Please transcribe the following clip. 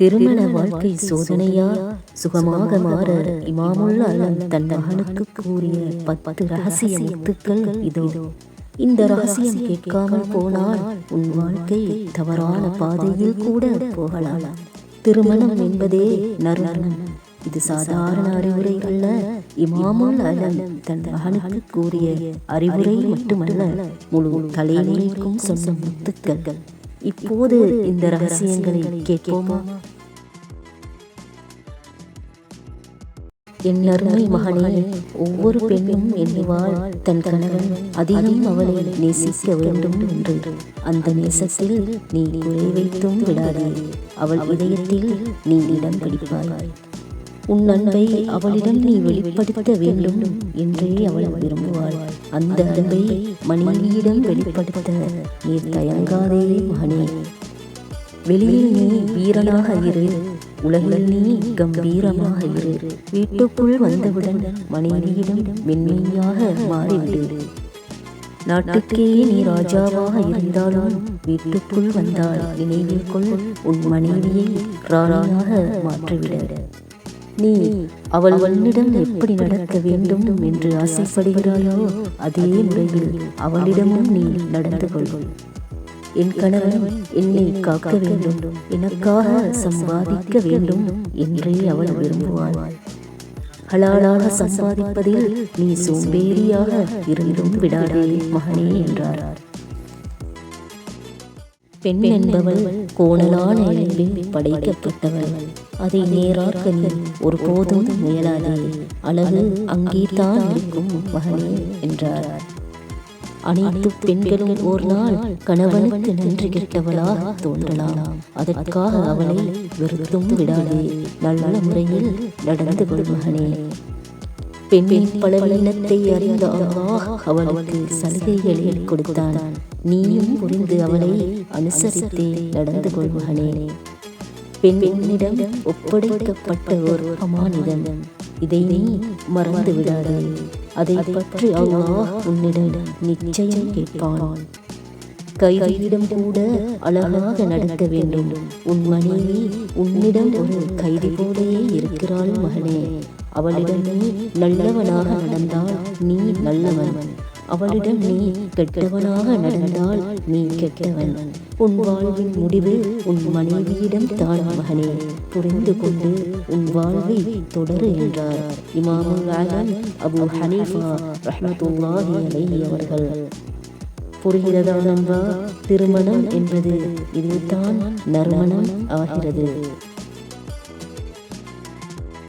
திருமண வாழ்க்கை சோதனையா சுகமாக மாற இமாமுல் அலம் தன் மகனுக்கு கூறிய பத்து ரகசிய முத்துக்கள் இதோ. இந்த ரகசியம் கேட்காமல் போனால் உன் வாழ்க்கை தவறான பாதையில் கூட போகலாம். திருமணம் என்பதே நறுமணம் இது சாதாரண அறிவுரை அல்ல இமாமுல் அலம் தன் மகனுக்கு கூறிய அறிவுரை மட்டுமல்ல முழு தலைமுறைக்கும் சொன்ன முத்துக்கள். இப்போது இந்த ரகசியங்களை கேட்போமா? என் அருமை மகனே ஒவ்வொரு பெண்ணும் எண்ணிவாள் தன் கணவன் அதிகம் அவளை நேசிக்க வேண்டும் என்று. அந்த நேசத்தில் நீ குறை வைத்தும் விடாதே. அவள் இதயத்தில் நீ இடம் பிடிப்பாய். உன் அன்பை அவளிடம் நீ வெளிப்படுத்த வேண்டும் என்றே அவள் விரும்புவாள். அந்த அன்பை மனைவியிடம் வெளிப்படுத்த நீ தயங்காதே மகனே. வெளியில் நீ வீரனாக இரு. உலகில் நீ கம்பீரமாக இரு. வீட்டுக்குள் வந்தவுடன் மனைவியிடம் மென்மையாக மாறிவிடு. நாட்டுக்கே நீ ராஜாவாக இருந்தாலும் வீட்டுக்குள் வந்தால் நினைவில் கொள். உன் மனைவியை ராணியாக மாற்றிவிட. நீ அவள் உன்னிடம் எப்படி நடக்க வேண்டும் என்று ஆசைப்படுகிறாயோ அதே முறையில் அவளிடமும் நீ நடந்து கொள் என் கணவன் என்னை காக்க வேண்டும். எனக்காக சம்பாதிக்க வேண்டும் என்றே அவள் விரும்புவாள். ஹலாலாக சம்பாதிப்பதில் நீ சோம்பேறியாக இருந்தும் விடாதே மகனே என்றார். பெண் என்பவள் கோணலான எலும்பில் படைக்கப்பட்டவள். அதை நேராக்க நீ ஒருபோதும் முயலாதே அழகு அங்கே தான் இருக்கும் மகனே என்றார். அனைத்து பெண்களும் ஒரு நாள் கணவனுக்கு நன்றி கெட்டவளாக தோன்றலாம். அதற்காக அவளை வெறுத்தும் விடாதே. நல்ல முறையில் நடந்து கொள் மகனே. பெண்ணின் பலவீனத்தை அறிந்த அல்லாஹ் அவளுக்கு சலுகைகளை கொடுத்தான். நீயும் புரிந்து அவளை அனுசரித்து நடந்து கொள் பெண்ணிடம் ஒப்படைக்கப்பட்ட ஒரு அமானிதம். இதை நீ மறந்து விடாதே அதை பற்றி அல்லாஹ் உன்னிடம் நிச்சயம் கேட்பான். கைதியிடம் கூட அழகாக நடக்க வேண்டும். உன் மனைவி உன்னிடம் ஒரு கைதி போலேயே இருக்கிறாள் மகனே. அவளிடம் நீ நல்லவனாக நடந்தால் நீ நல்லவன். அவளிடம் நீ கெட்டவனாக நடந்தால் நீ கெட்டவன். உன் வாழ்வின் முடிவு உன் மனைவியிடம் தான் மகனே. புரிந்து கொண்டு உன் வாழ்வை தொடரு என்றார். இமாமுல் ஆலம் அபு ஹனீஃபா ரஹ்மத்துல்லாஹி அலைஹி அவர்கள். புரிகிறதா நண்பா? திருமணம் என்பது இதுதான் நறுமணம் ஆகிறது.